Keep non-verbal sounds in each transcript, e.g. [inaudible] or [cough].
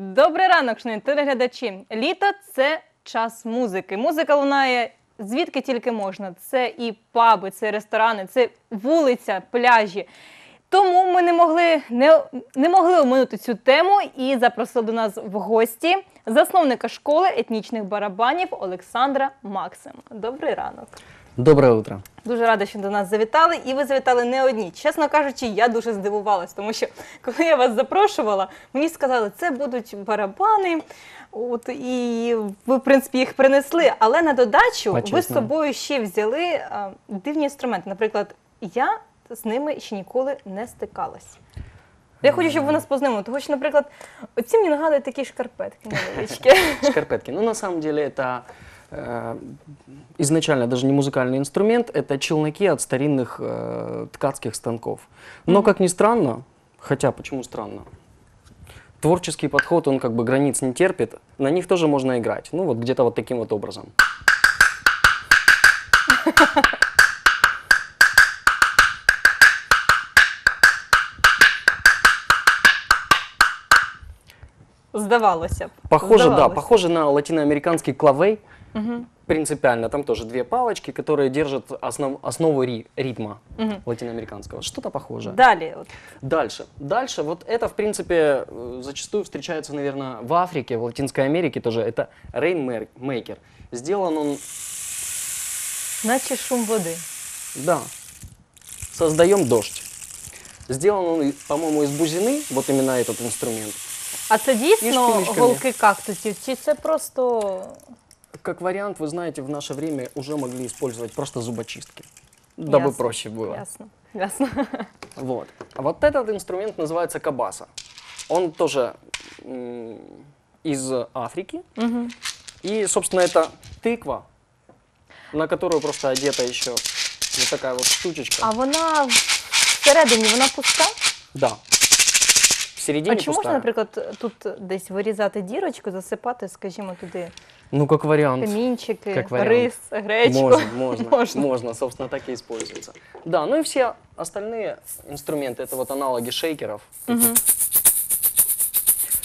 Добрий ранок, шановні телеглядачі. Літо це час музики. Музика лунає звідки тільки можна. Це і паби, це ресторани, це вулиця, пляжі. Тому ми не могли не, не могли оминути цю тему і запросили до нас в гості засновника школи етнічних барабанів Олександра Максима. Добрий ранок. Доброе утро. Дуже рада, що до нас завітали, і ви завітали не одні. Чесно кажучи, я дуже здивувалась, тому що коли я вас запрошувала, мені сказали, це будуть барабани. От і ви, в принципі, їх принесли. Але на додачу ви з собою ще взяли а, дивні інструменти. Наприклад, я з ними ще ніколи не стикалась. Я хочу, щоб ви нас познайомили, тому що, наприклад, оці мені нагадують такі шкарпетки невеличкі. [laughs] Шкарпетки. Ну, на самом деле, это изначально даже не музыкальный инструмент, это челноки от старинных э, ткацких станков. Но, как ни странно, хотя почему странно? Творческий подход, он как бы границ не терпит, на них тоже можно играть. Ну, вот где-то вот таким вот образом. Здавалося б. Похоже, да, Здавалося. похоже на латиноамериканский клавей. Мгм. Принципиально, там тоже две палочки, которые держат основ- основу ри- ритма Мгм. латиноамериканского. Что-то похожее. Далі, от, Дальше. Дальше, вот это, в принципе, э, зачастую встречается, наверное, в Африке, в Латинской Америке тоже. Это рейнмейкер. Сделан он, наче шум води. да, создаем дождь. Сделан он, по-моему, из бузины, вот именно этот инструмент. А це дійсно шпилечками. голки кактусів? Чи це просто Как вариант, вы знаете, в наше время уже могли использовать просто зубочистки, дабы Ясно. проще было. ясно? Ясно. Вот. А вот этот инструмент называется кабаса. Он тоже м, из Африки. Мгм. И, собственно, это тыква, на которую просто одета еще вот такая вот штучечка. А вона всередині вона пуста? Да. В середине а чи можна, пустая. наприклад, тут десь вирізати дірочку, засипати, скажімо, туди Ну, как вариант. камінчики, Как вариант. рис, гречку? Можно, [laughs] можно, Можно. можно, собственно, так и используется. Да, ну и все остальные инструменты, это вот аналоги шейкеров, Мгм.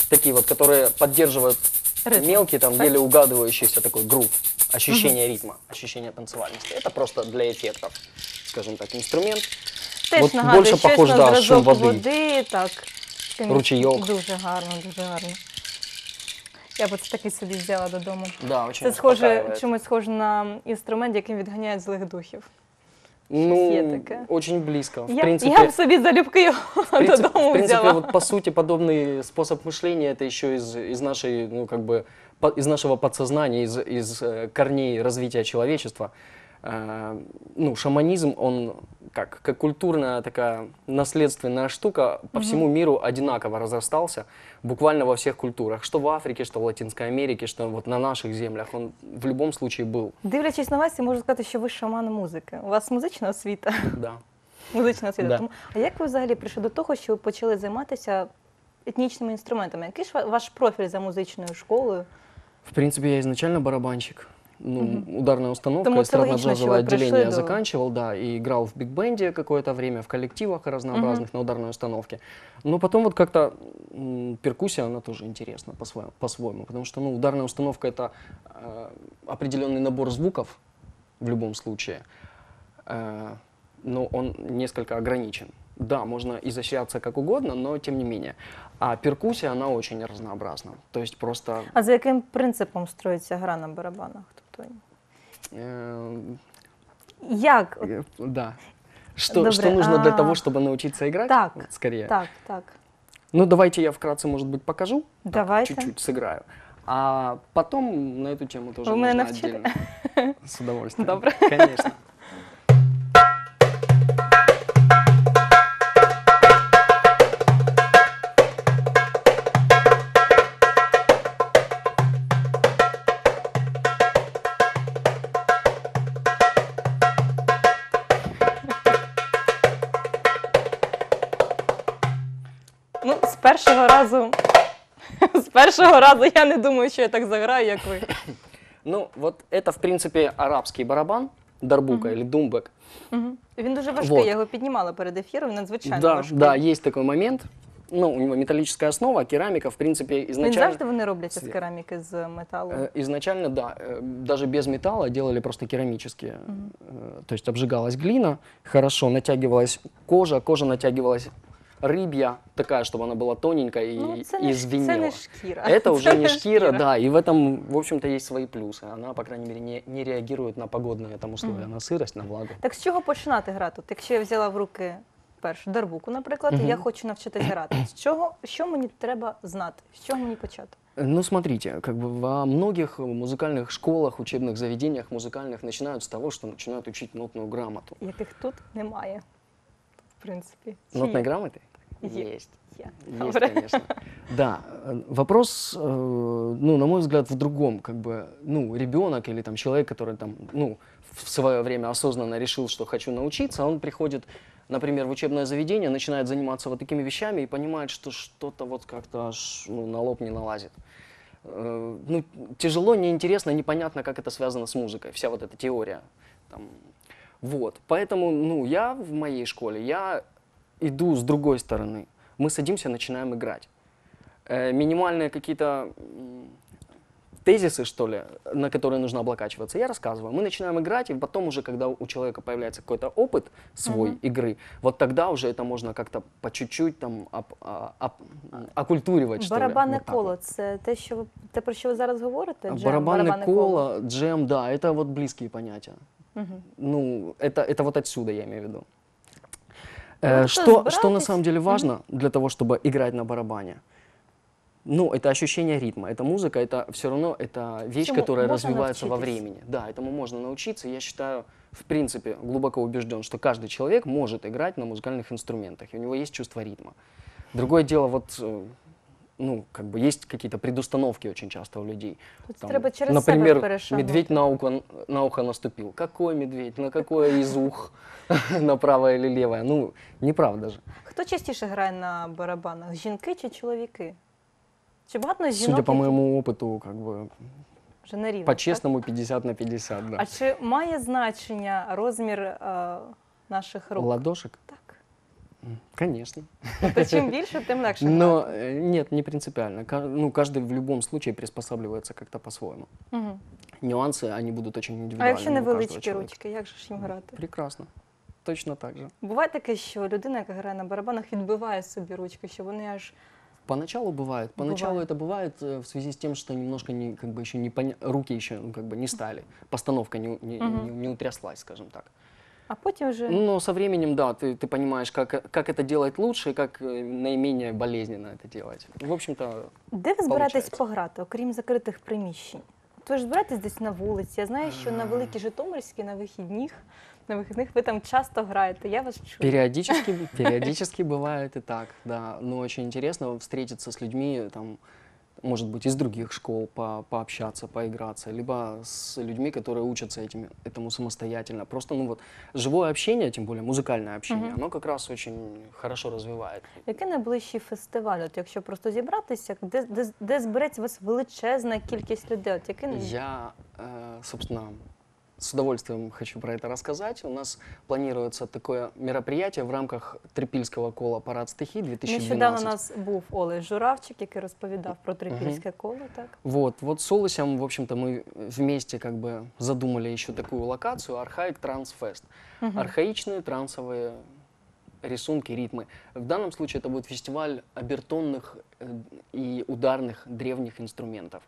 такие вот, которые поддерживают Ритм, мелкий, там, так? еле угадывающийся такой грув, ощущение ритма, ощущение танцевальности. Это просто для эффектов, скажем так, инструмент. Теж От нагадує більше щось похож, на да, зразок шум води. води, так. Таким Ручейок. Дуже гарно, дуже гарно. Я б це такий собі взяла додому. Да, очень Це схоже, успокаивает. чимось схоже на інструмент, яким відганяють злих духів. Ну, є таке. очень близко. В Я, принципе, я б собі залюбки його в принципе, додому в принципе, взяла. вот по сути подобный способ мышления это еще из, из нашей, ну как бы, по- из нашего подсознания, из, из э, корней развития человечества. Э, ну, шаманизм, он как, как культурная такая наследственная штука по всему миру одинаково разрастался, буквально во всех культурах, что в Африке, что в Латинской Америке, что вот на наших землях, он в любом случае был, Дивлячись на вас, я можу сказати, що ви шаман музики. У вас музична освіта. да. Музична освіта. Да. Тому, а як ви взагалі прийшли до того, що ви почали займатися етнічними інструментами? Який ж ва- ваш профіль за музичною школою? В принципе, я изначально барабанщик. Ну, ударная установка, Тому эстрадно-джазовое отделение до- заканчивал, да, и играл в биг-бенде какое-то время, в коллективах разнообразных на ударной установке. Но потом вот как-то перкуссия, она тоже интересна по-своему, по-своему, потому что, ну, ударная установка — это э, определенный набор звуков в любом случае, э, но он несколько ограничен. Да, можно изощряться как угодно, но тем не менее. А перкуссия, она очень разнообразна. То есть просто А за яким принципом строїться гра на барабанах? Тобто, э, як? Э, Да. Что, Добре, что нужно для а, того, чтобы научиться играть? так, Скорее. Так, так. Ну, давайте я вкратце, может быть, покажу. Так, Давайте. Чуть-чуть сыграю. А потом на эту тему тоже Вы меня можно навчите? отдельно. [laughs] С удовольствием. Добре. Конечно. першого разу. [laughs] З першого разу я не думаю, що я так заграю, як ви. Ну, вот это, в принципе, арабский барабан, дарбука или думбек. Мгм. Він дуже важкий, Вот. я його піднімала перед ефіром, він надзвичайно Да, важкий. да, есть такой момент. ну, у него металлическая основа, а керамика, в принципе, Він изначально... завжди вони робляться з Світ. кераміки, з металу. Э, Изначально, да, э, даже без металла делали просто керамические. Э, То есть обжигалась глина, хорошо натягивалась кожа, кожа натягивалась рыбья, такая, чтобы она была тоненькая и, ну, це и не, ш- це звенела. не шкіра. Это [laughs] уже Це не шкира, да, и в этом, в общем-то, есть свои плюсы. Она, по крайней мере, не, не реагирует на погодные там условия, на сырость, на влагу. Так з чого починати грати? От якщо я взяла в руки першу дарбуку, наприклад, і я Мгм. хочу навчитись грати. З чого, що мені треба знати? З чого мені почати? Ну, смотрите, как бы во многих музыкальных школах, учебных заведениях музыкальных начинают с того, что начинают учить нотную грамоту. Яких тут немає, в принципі. Чи Нотной Есть. Есть, Добре. конечно. [laughs] Да, э, вопрос, э, ну, на мой взгляд, в другом, как бы, ну, ребенок или там человек, который там, ну, в свое время осознанно решил, что хочу научиться, он приходит, например, в учебное заведение, начинает заниматься вот такими вещами и понимает, что что-то вот как-то аж, ну, на лоб не налазит. Э, Ну, тяжело, неинтересно, непонятно, как это связано с музыкой, вся вот эта теория. Там. Вот, поэтому, ну, я в моей школе, я иду с другой стороны. Мы садимся, начинаем играть. Э, минимальные какие-то тезисы, что ли, на которые нужно облокачиваться, я рассказываю. Мы начинаем играть, и потом уже, когда у человека появляется какой-то опыт свой Мгм. игры, вот тогда уже это можно как-то по чуть-чуть там оп- а, м, окультуривать, что. Барабанне вот коло вот. це те, що ви те, про що ви зараз говорите? Джем, Барабанное коло, джем, да, это вот близкие понятия. Мгм. Ну, это, это вот отсюда я имею в виду. Э, то что, что на самом деле важно для того, чтобы играть на барабане? Ну, это ощущение ритма. Это музыка, это все равно это вещь, Чему которая развивается во научитесь? времени. Да, этому можно научиться. Я считаю, в принципе, глубоко убежден, что каждый человек может играть на музыкальных инструментах, и у него есть чувство ритма. Другое дело, вот, э, ну, как бы есть какие-то предустановки очень часто у людей. Тут Там, треба через например, себе перешагнути. медведь на ухо, на ухо наступил. Какой медведь? На какое из ух? [laughs] На правое или левое? Ну, неправда же. Хто частіше грає на барабанах? Жінки чи чоловіки? Чи багато жінок? Судя по які моему опыту, как бы, вже на рівні? по-честному, 50 на 50, да. А чи має значення розмір е, наших рук? Ладошек? Так. М, Конечно. Тобто чим більше, тим легше. Но грати. э, нет, не принципиально. Ка- Ну, каждый в любом случае приспосабливается как-то по-своему. Мгм. Нюансы, они будут очень А индивидуальны. якщо у каждого невеличкі человека. ручки, як же ж їм грати? Прекрасно. Точно так же. Буває таке, що людина, яка грає на барабанах, відбиває собі ручки, що вони аж Поначалу бывает. Поначалу Бывает. это бывает э, в связи с тем, что немножко не, как бы еще не поня... руки еще ну, как бы не стали, постановка не, не, Мгм. не, не утряслась, скажем так. а потім вже Но со временем, да, ты, ты понимаешь, как, как это делать лучше и как э, наименее болезненно это делать. В общем-то, Де ви збираєтесь Получається. пограти, окрім закритих приміщень? От Ви ж збираєтесь десь на вулиці. Я знаю, що на Великій Житомирській на вихідних, на вихідних ви там часто граєте. Я вас чую. периодически, [laughs] периодически бывает и так, да. Но очень интересно встретиться с людьми, там, может быть, из других школ, по, пообщаться, поиграться, либо с людьми, которые учатся этим, этому самостоятельно. Просто, ну вот, живое общение, тем более музыкальное общение, Мгм. оно как раз очень хорошо развивает. Який найближчий фестиваль? От якщо просто зібратися, де, де, де збереться у вас величезна кількість людей? От який най- Я, э, собственно, с удовольствием хочу про это рассказать. У нас планируется такое мероприятие в рамках Трипільського кола «Парад стихий» 2012. Нещодавно у нас був Олег Журавчик, який розповідав про трипільське коло. Так Вот, вот с Олысем, в общем-то, мы вместе как бы задумали еще такую локацию Архаик Транс Фест. Мгм. Архаичные трансовые рисунки, ритмы. В данном случае это будет фестиваль обертонных э, и ударных древних инструментов.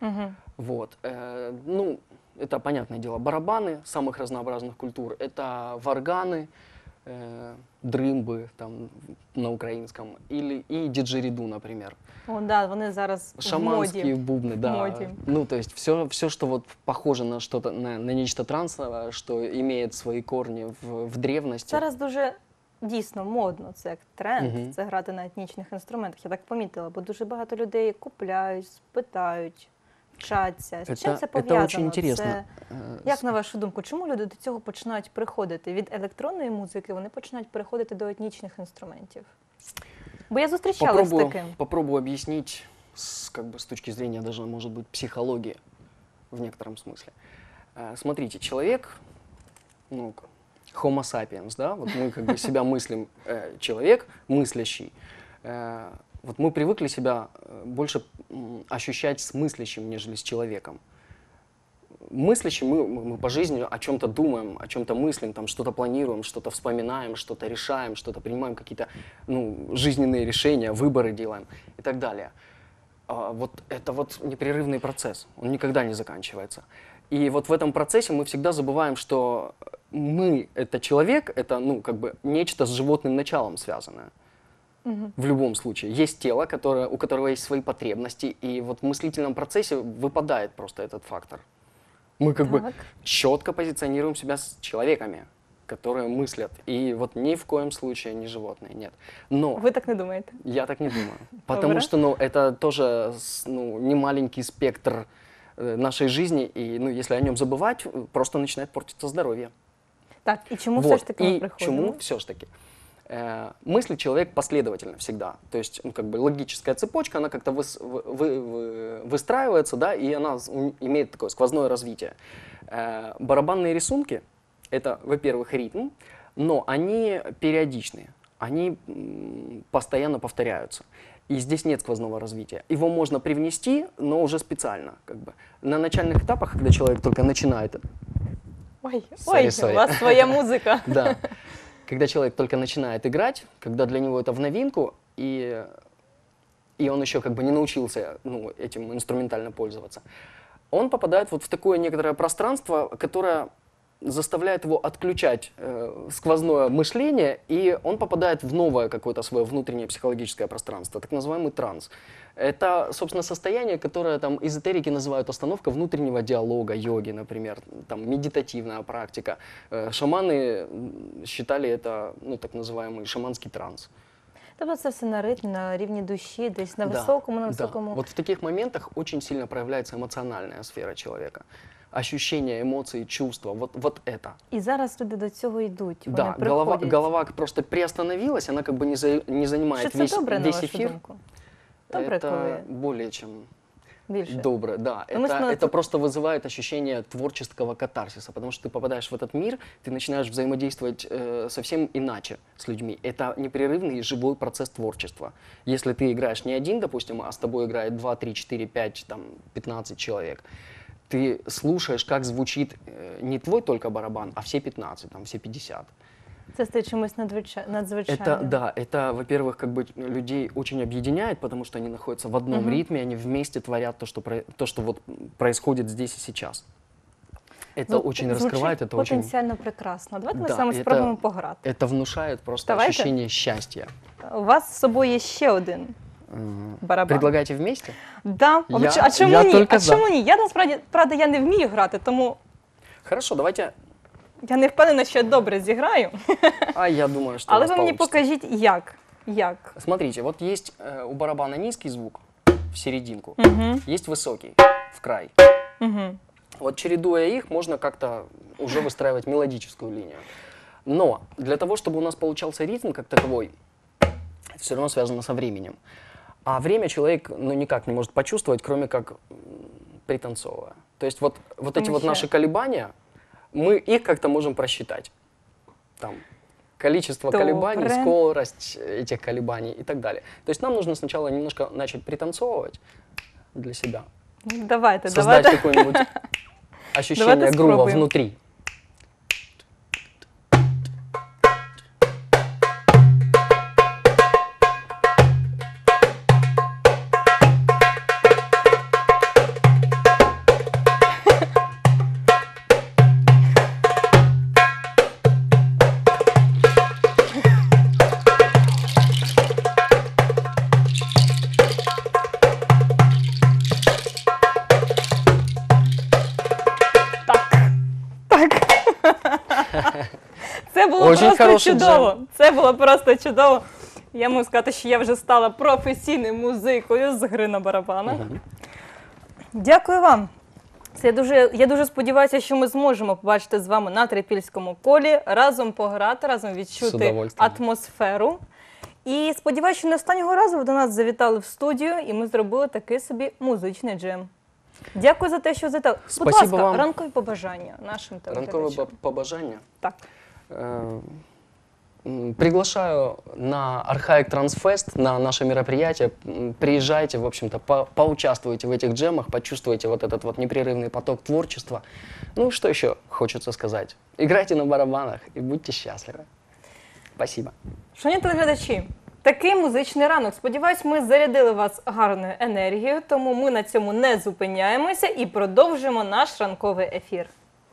Угу. Вот. э, ну, это, понятное дело, барабаны самых разнообразных культур. Это варганы, э, дрымбы там на украинском, или и диджериду, например. О, да, вони зараз в Шаманские моді. бубны, да. моде. Ну, то есть все, все, что вот похоже на что-то, на, на нечто трансовое, что имеет свои корни в, в древности. Зараз дуже дійсно модно, це як тренд, Мгм. це грати на етнічних інструментах. Я так помітила, бо дуже багато людей купляють, питають, вчаться. З чим Это, це это пов'язано? очень интересно. Це, Э, як с- на вашу думку, чому люди до цього починають приходити? Від електронної музики вони починають переходити до етнічних інструментів? Бо я зустрічалась з попробую, таким. попробую объяснить с, как бы, с точки зрения даже, может быть, психологии в некотором смысле. Э, Смотрите, человек, ну, к- homo sapiens, да, вот мы как бы себя мыслим, [laughs] э, человек мыслящий, э, вот мы привыкли себя э, больше ощущать с мыслящим, нежели с человеком. Мыслящим мы, мы мы по жизни о чем-то думаем, о чем-то мыслим, там что-то планируем, что-то вспоминаем, что-то решаем, что-то принимаем, какие-то ну, жизненные решения, выборы делаем и так далее. А вот это вот непрерывный процесс, он никогда не заканчивается. И вот в этом процессе мы всегда забываем, что мы — это человек, это ну как бы нечто с животным началом связанное. В любом случае. Есть тело, которое, у которого есть свои потребности, и вот в мыслительном процессе выпадает просто этот фактор. Мы как бы Так. четко позиционируем себя с человеками, которые мыслят. И вот ни в коем случае не животные, нет. Но Ви так не думаєте? я так не думаю. [laughs] Потому что ну, это тоже ну, не маленький спектр э, нашей жизни, и ну, если о нем забывать, э, просто начинает портиться здоровье. Так, чому все Вот. ж таки ми И приходимо? чему все ж таки? Э, мыслит человек последовательно всегда. То есть, ну, как бы логическая цепочка, она как-то выс- вы- вы- вы- выстраивается, да, и она имеет такое сквозное развитие. Э, барабанные рисунки — это, во-первых, ритм, но они периодичные, они постоянно повторяются. И здесь нет сквозного развития. Его можно привнести, но уже специально. Как бы. На начальных этапах, когда человек только начинает Ой, Sorry, ой, sorry. у вас своя музика. [laughs] Да. Когда человек только начинает играть, когда для него это в новинку, и, и он еще как бы не научился ну, этим инструментально пользоваться, он попадает вот в такое некоторое пространство, которое заставляет его отключать э, сквозное мышление, и он попадает в новое какое-то свое внутреннее психологическое пространство, так называемый транс. Это, собственно, состояние, которое там эзотерики называют остановка внутреннего диалога, йоги, например, там медитативная практика. Э, шаманы м, считали это, ну, так называемый шаманский транс. Тобто це все на ритмі, на рівні душі, десь на Да, високому, на да. високому. Вот в таких моментах очень сильно проявляется эмоциональная сфера человека. Ощущения, эмоции, чувства, вот, вот это. І зараз люди до цього йдуть. Вони Да, голова, приходять. голова просто приостановилась, она как бы не, за- не занимает Що це весь, добре, на весь вашу эфир. думку? Добре, это коли более чем більше. доброе, да. Ну, мы это, снова это просто вызывает ощущение творческого катарсиса, потому что ты попадаешь в этот мир, ты начинаешь взаимодействовать э, совсем иначе с людьми. Это непрерывный и живой процесс творчества. Если ты играешь не один, допустим, а с тобой играет 2, 3, 4, 5, там, 15 человек, ты слушаешь, как звучит э, не твой только барабан, а все 15, там, все 50. Це стає чимось надзвичай- надзвичайним. Это, да, это, во-первых, как бы людей очень объединяет, потому что они находятся в одном Мгм. ритме, они вместе творят то, что, про- то, что вот происходит здесь и сейчас. Это Звук- очень звучить раскрывает, это очень, потенціально прекрасно. Давайте ми Да, з вами это- спробуємо пограти. это внушает просто Давайте. ощущение счастья. У вас з собою є ще один М, барабан. Предлагаете вместе? Да. Я- а, ч- а чому я ні? тільки А за. чому ні? Я насправді правда я не вмію грати, тому Хорошо, давайте. я не впевнена, що я добре зіграю. А я думаю, что у Але вас ви мені получится. покажіть, як. Як? Смотрите, вот есть э, у барабана низкий звук в серединку, Угу. есть высокий в край. Угу. Вот чередуя их, можно как-то уже выстраивать мелодическую линию. Но для того, чтобы у нас получался ритм как таковой, это все равно связано со временем. А время человек ну, никак не может почувствовать, кроме как пританцовывая. То есть вот, вот эти вот наши колебания, мы их как-то можем просчитать. Там количество колебаний, Добре. скорость этих колебаний и так далее. То есть нам нужно сначала немножко начать пританцовывать для себя Давайте, создать давайте. какое-нибудь [laughs] ощущение Давайте грува внутри. Це було Очень просто хороший чудово. Це було просто чудово. Я можу сказати, що я вже стала професійною музикою з гри на барабанах. Дякую вам. Це я дуже, я дуже сподіваюся, що ми зможемо побачити з вами на трипільському колі, разом пограти, разом З відчути удовольствием. атмосферу. І сподіваюся, що не останнього разу ви до нас завітали в студію, і ми зробили такий собі музичний джем. Дякую за те, що завітали. Будь Спасибо ласка, вам. ранкові побажання нашим Ранкове телеглядачам. по- побажання. Так. Е, м, приглашаю на Архаик Трансфест, на наше мероприятие. М, Приезжайте, в общем-то, по- поучаствуйте в этих джемах, почувствуйте вот этот вот непрерывный поток творчества. Ну, что еще хочется сказать? Играйте на барабанах и будьте счастливы. Спасибо. Шановні телеглядачі, такий музичний ранок. Сподіваюсь, ми зарядили вас гарною енергією, тому ми на цьому не зупиняємося і продовжимо наш ранковий ефір.